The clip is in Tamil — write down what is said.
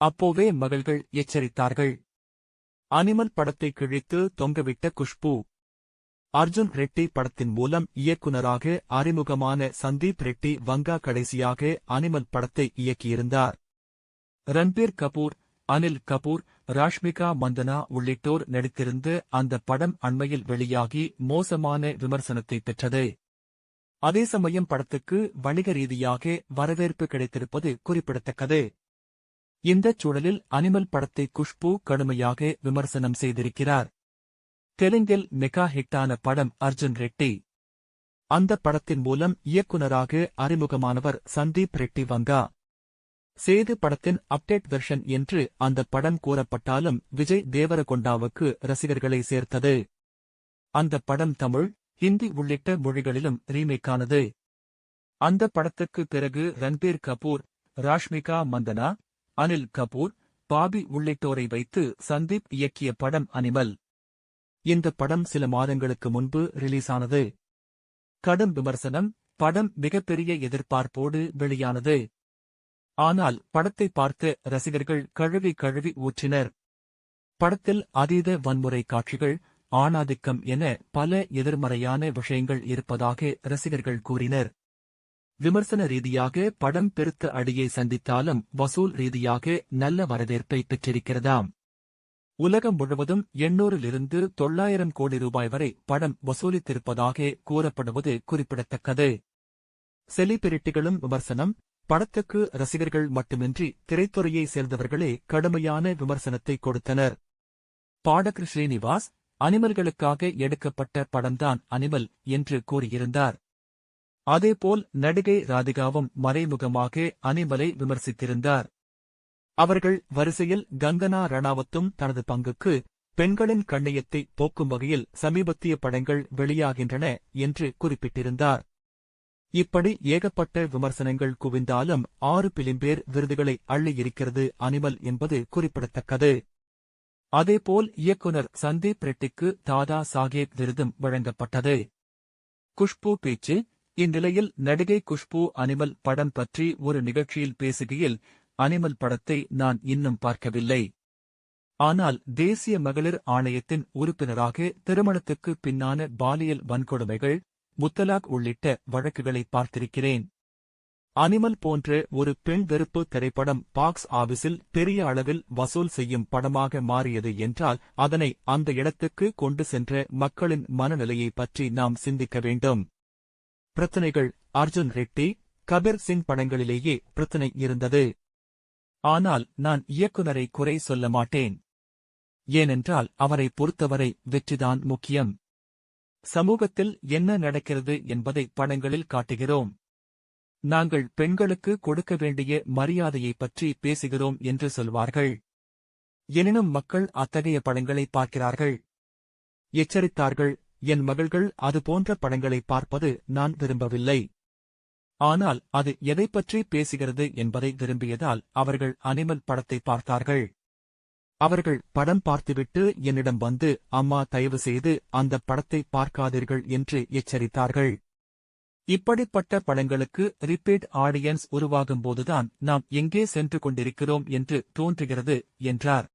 அப்போவே மகள்கள் எச்சரித்தார்கள். அனிமல் படத்தை கிழித்து தொங்கவிட்ட குஷ்பு. அர்ஜுன் ரெட்டி படத்தின் மூலம் இயக்குனராக அறிமுகமான சந்தீப் ரெட்டி வங்கா கடைசியாக அனிமல் படத்தை இயக்கியிருந்தார். ரன்பீர் கபூர் அனில் கபூர் ராஷ்மிகா மந்தனா உள்ளிட்டோர் நடித்திருந்த அந்த படம் அண்மையில் வெளியாகி மோசமான விமர்சனத்தை பெற்றது. அதே சமயம் படத்துக்கு வணிக ரீதியாக வரவேற்பு கிடைத்திருப்பது குறிப்பிடத்தக்கது. இந்தச் சூழலில் அனிமல் படத்தை குஷ்பு கடுமையாக விமர்சனம் செய்திருக்கிறார். தெலுங்கில் மெகா ஹிட்டான படம் அர்ஜுன் ரெட்டி. அந்த படத்தின் மூலம் இயக்குனராக அறிமுகமானவர் சந்தீப் ரெட்டி வங்கா. சேது படத்தின் அப்டேட் வெர்ஷன் என்று அந்த படம் கூறப்பட்டாலும் விஜய் தேவரகொண்டாவுக்கு ரசிகர்களை சேர்த்தது. அந்த படம் தமிழ் ஹிந்தி உள்ளிட்ட மொழிகளிலும் ரீமேக்கானது. அந்த படத்துக்கு பிறகு ரன்பீர் கபூர் ராஷ்மிகா மந்தனா அனில் கபூர் பாபி உள்ளிட்டோரை வைத்து சந்தீப் இயக்கிய படம் அனிமல். இந்த படம் சில மாதங்களுக்கு முன்பு ரிலீஸானது. கடும் விமர்சனம் படம் மிகப்பெரிய எதிர்பார்ப்போடு வெளியானது. ஆனால் படத்தை பார்த்த ரசிகர்கள் கழுவி கழுவி ஊற்றினர். படத்தில் அதீத வன்முறை காட்சிகள் ஆணாதிக்கம் என பல எதிர்மறையான விஷயங்கள் இருப்பதாக ரசிகர்கள் கூறினர். விமர்சன ரீதியாக படம் பெருத்த அடியை சந்தித்தாலும் வசூல் ரீதியாக நல்ல வரவேற்பை பெற்றிருக்கிறதாம். உலகம் முழுவதும் எண்ணூறிலிருந்து தொள்ளாயிரம் கோடி ரூபாய் வரை படம் வசூலித்திருப்பதாக கூறப்படுவது குறிப்பிடத்தக்கது. செலிபிரிட்டிகளும் விமர்சனம் படத்துக்கு ரசிகர்கள் மட்டுமின்றி திரைத்துறையை சேர்ந்தவர்களே கடுமையான விமர்சனத்தை கொடுத்தனர். பாடகர் ஸ்ரீனிவாஸ் அனிமல்களுக்காக எடுக்கப்பட்ட படம்தான் அனிமல் என்று கூறியிருந்தார். அதேபோல் நடிகை ராதிகாவும் மறைமுகமாக அனிமலை விமர்சித்திருந்தார். அவர்கள் வரிசையில் கங்கனா ரணாவத்தும் தனது பங்குக்கு பெண்களின் கண்ணியத்தை போக்கும் வகையில் சமீபத்திய படங்கள் வெளியாகின்றன என்று குறிப்பிட்டிருந்தார். இப்படி ஏகப்பட்ட விமர்சனங்கள் குவிந்தாலும் ஆறு பிலிம்பேர் விருதுகளை அள்ளியிருக்கிறது அனிமல் என்பது குறிப்பிடத்தக்கது. அதேபோல் இயக்குனர் சந்தீப் ரெட்டிக்கு தாதா சாஹேப் விருதும் வழங்கப்பட்டது. குஷ்பு பேச்சு இந்நிலையில் நடிகை குஷ்பு அனிமல் படம் பற்றி ஒரு நிகழ்ச்சியில் பேசுகையில் அனிமல் படத்தை நான் இன்னும் பார்க்கவில்லை. ஆனால் தேசிய மகளிர் ஆணையத்தின் உறுப்பினராக திருமணத்துக்கு பின்னான பாலியல் வன்கொடுமைகள் முத்தலாக் உள்ளிட்ட வழக்குகளை பார்த்திருக்கிறேன். அனிமல் போன்ற ஒரு பெண் வெறுப்பு திரைப்படம் பாக்ஸ் ஆபீஸில் பெரிய அளவில் வசூல் செய்யும் படமாக மாறியது என்றால் அதனை அந்த இடத்துக்கு கொண்டு சென்ற மக்களின் மனநிலையை பற்றி நாம் சிந்திக்க வேண்டும். பிரச்சனைகள். அர்ஜுன் ரெட்டி கபீர் சிங் படங்களிலேயே பிரச்சனை இருந்தது. ஆனால் நான் இயக்குனரை குறை சொல்ல மாட்டேன். ஏனென்றால் அவரை பொறுத்தவரை வெற்றிதான் முக்கியம். சமூகத்தில் என்ன நடக்கிறது என்பதை படங்களில் காட்டுகிறோம். நாங்கள் பெண்களுக்கு கொடுக்க வேண்டிய மரியாதையை பற்றி பேசுகிறோம் என்று சொல்வார்கள். எனினும் மக்கள் அத்தகைய படங்களை பார்க்கிறார்கள். எச்சரித்தார்கள் என் மகள்கள் அது போன்ற படங்களை பார்ப்பது நான் விரும்பவில்லை. ஆனால் அது எதை பற்றி பேசுகிறது என்பதை விரும்பியதால் அவர்கள் அனிமல் படத்தை பார்த்தார்கள். அவர்கள் படம் பார்த்துவிட்டு என்னிடம் வந்து அம்மா தயவு செய்து அந்த படத்தை பார்க்காதீர்கள் என்று எச்சரித்தார்கள். இப்படிப்பட்ட படங்களுக்கு ரிப்பீட் ஆடியன்ஸ் உருவாகும்போதுதான் நாம் எங்கே சென்று கொண்டிருக்கிறோம் என்று தோன்றுகிறது என்றார்.